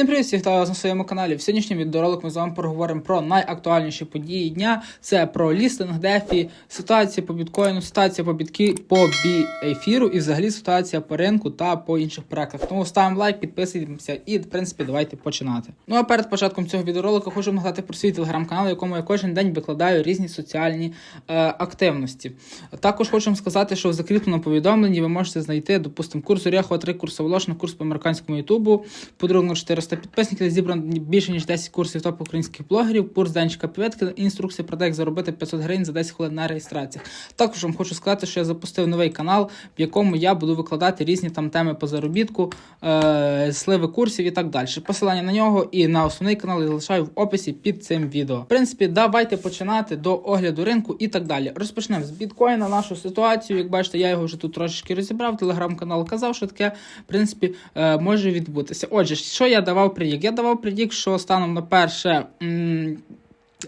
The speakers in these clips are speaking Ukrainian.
Всім привіт, всіх вітаю вас на своєму каналі. В сьогоднішньому відеоролику ми з вами поговоримо про найактуальніші події дня. Це про лістинг, дефі, ситуація по біткоїну, ситуація по бітки по бі ефіру і взагалі ситуація по ринку та по інших проектах. Тому ставимо лайк, підписуємося і, в принципі, давайте починати. Ну а перед початком цього відеоролику хочу нагадати про свій телеграм-канал, в якому я кожен день викладаю різні соціальні е, активності. Також хочу вам сказати, що в закріпленому повідомленні ви можете знайти, допустимо, курс Орехова 3 курси Волошина, курс по американському Ютубу, подарунок 400 підписників, зібрано більше ніж 10 курсів топ українських блогерів, курс Денчика Півітки, інструкція про те, як заробити 500 гривень за 10 хвилин на реєстраціях. Також вам хочу сказати, що я запустив новий канал, в якому я буду викладати різні там теми по заробітку, е, сливи курсів і так далі. Посилання на нього і на основний канал я залишаю в описі під цим відео. В принципі, давайте починати до огляду ринку і так далі. Розпочнемо з біткоїна нашу ситуацію. Як бачите, я його вже тут трошечки розібрав. Телеграм-канал казав, що таке в принципі е, може відбутися. Отже, що я давав предік? Я давав предік, що станом на перше.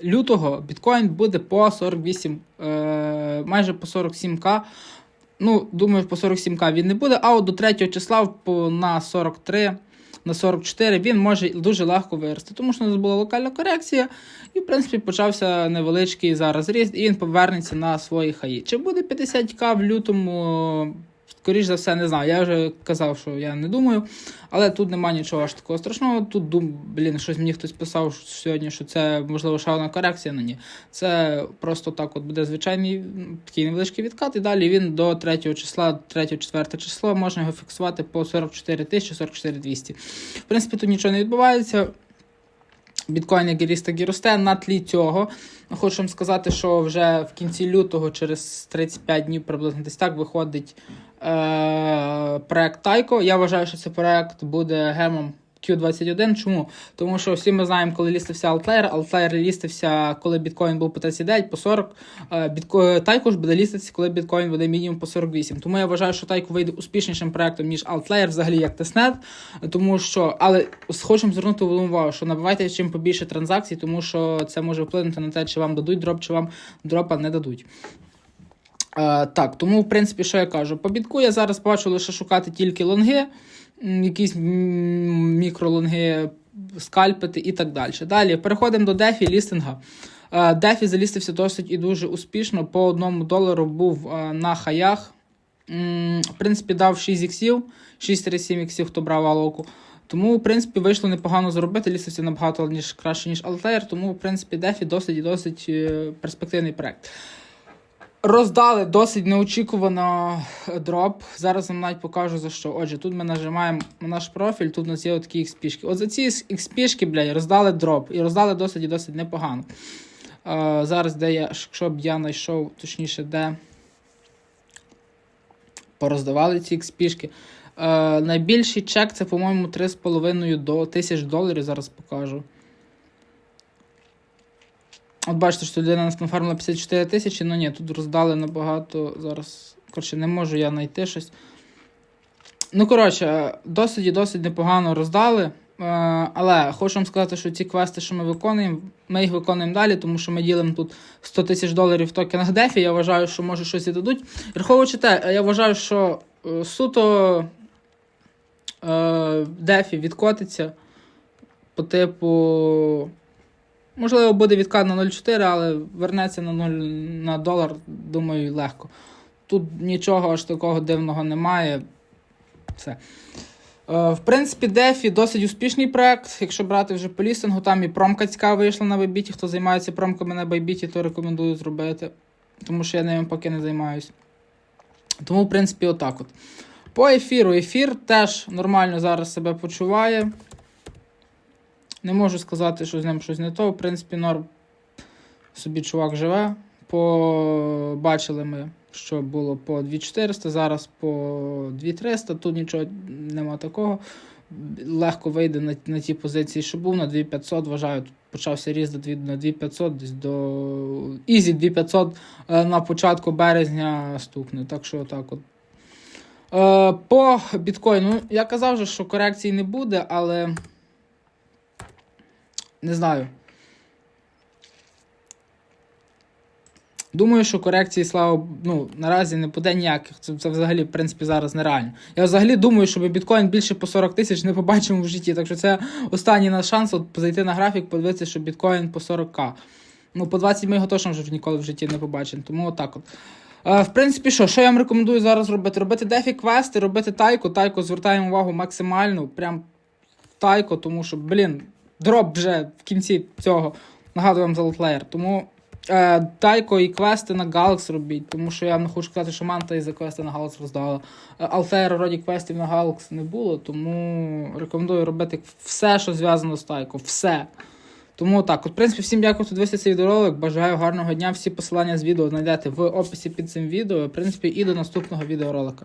Лютого біткоін буде по 48, е, майже по 47к. Ну, думаю, по 47к він не буде, а от до 3 числа на 43, на 44 він може дуже легко вирости, тому що у нас була локальна корекція, і, в принципі, почався невеличкий зараз ріст, і він повернеться на свої хаї. Чи буде 50к в лютому? Скоріш за все, не знаю. Я вже казав, що я не думаю, але тут немає нічого аж такого страшного. Тут дум, блін, щось мені хтось писав сьогодні, що це можливо одна корекція. Ну ні. Це просто так от буде звичайний такий невеличкий відкат, і далі він до 3 числа, 3-4 число можна його фіксувати по 44 тисячі, 44 200. В принципі, тут нічого не відбувається. Біткоін як і ріст, так і росте. На тлі цього хочу вам сказати, що вже в кінці лютого, через 35 днів приблизно десь так, виходить е- проект Тайко. Я вважаю, що цей проект буде гемом Q21. Чому? Тому що всі ми знаємо, коли лістився Altair, Altair лістився, коли біткоін був по 39, по 40. Е, бітко... Тайко ж буде ліститися, коли біткоін буде мінімум по 48. Тому я вважаю, що Тайко вийде успішнішим проектом, ніж Altair, взагалі як Тестнет. Тому що, але хочемо звернути увагу, що набивайте чим побільше транзакцій, тому що це може вплинути на те, чи вам дадуть дроп, чи вам дропа не дадуть. Е, так, тому, в принципі, що я кажу? По бітку я зараз бачу лише шукати тільки лонги, якісь мікролонги, скальпити і так далі. Далі переходимо до дефі лістинга. Е, Дефі залістився досить і дуже успішно. По одному долару був е, на хаях. В принципі, дав 6 іксів, 6-7 іксів, хто брав алоку. Тому, в принципі, вийшло непогано зробити. Лістився набагато ніж краще, ніж Altair, тому, в принципі, Дефі досить і досить перспективний проект. Роздали досить неочікувано дроп. Зараз вам навіть покажу за що. Отже, тут ми нажимаємо на наш профіль, тут у нас є такі XP-шки. От за ці XP-шки, блядь, роздали дроп. І роздали досить і досить непогано. Е, зараз, де я, якщо б я знайшов, точніше, де пороздавали ці XP-шки. Е, найбільший чек це, по-моєму, 3,5 до тисяч доларів. Зараз покажу. От бачите, що людина нас нафармила 54 тисячі, ну ні, тут роздали набагато. Зараз. Коротше, не можу я знайти щось. Ну, коротше, досить і досить непогано роздали. Е, але хочу вам сказати, що ці квести, що ми виконуємо, ми їх виконуємо далі, тому що ми ділимо тут 100 тисяч доларів в токенах Дефі. Я вважаю, що може щось і дадуть. Враховуючи те, я вважаю, що е, суто е, Дефі відкотиться по типу. Можливо, буде відкат на 0,4, але вернеться на 0 на долар, думаю, легко. Тут нічого аж такого дивного немає. Все. Е, в принципі, Дефі досить успішний проект. Якщо брати вже по лістингу, там і промка цікава вийшла на Байбіті. Хто займається промками на Байбіті, то рекомендую зробити. Тому що я ними поки не займаюся. Тому, в принципі, отак от. По ефіру. Ефір теж нормально зараз себе почуває. Не можу сказати, що з ним щось не то. В принципі, норм собі чувак живе. Побачили ми, що було по 2400, зараз по 2300. Тут нічого нема такого. Легко вийде на, на ті позиції, що був, на 2500, вважаю, тут почався ріст на 2500, десь до Ізі 2500 е, на початку березня стукне. Так що отак от. Е, по біткоїну, я казав, вже, що корекції не буде, але не знаю. Думаю, що корекції, слава ну, наразі не буде ніяких. Це, це взагалі, в принципі, зараз нереально. Я взагалі думаю, що ми біткоін більше по 40 тисяч не побачимо в житті. Так що це останній наш шанс от, зайти на графік, подивитися, що біткоін по 40к. Ну, по 20 ми його точно вже ніколи в житті не побачимо. Тому отак от. Е, в принципі, що, що я вам рекомендую зараз робити? Робити дефі квести, робити тайку. Тайку звертаємо увагу максимально, прям тайко, тому що, блін, дроп вже в кінці цього. Нагадую за лотлеєр. Тому е, тайко і квести на Галакс робіть, тому що я не хочу сказати, що манта і за квести на Галакс роздала. Е, Алтера вроді квестів на Галакс не було, тому рекомендую робити все, що зв'язано з тайко. Все. Тому так, от, в принципі, всім дякую, хто дивився цей відеоролик. Бажаю гарного дня. Всі посилання з відео знайдете в описі під цим відео. В принципі, і до наступного відеоролика.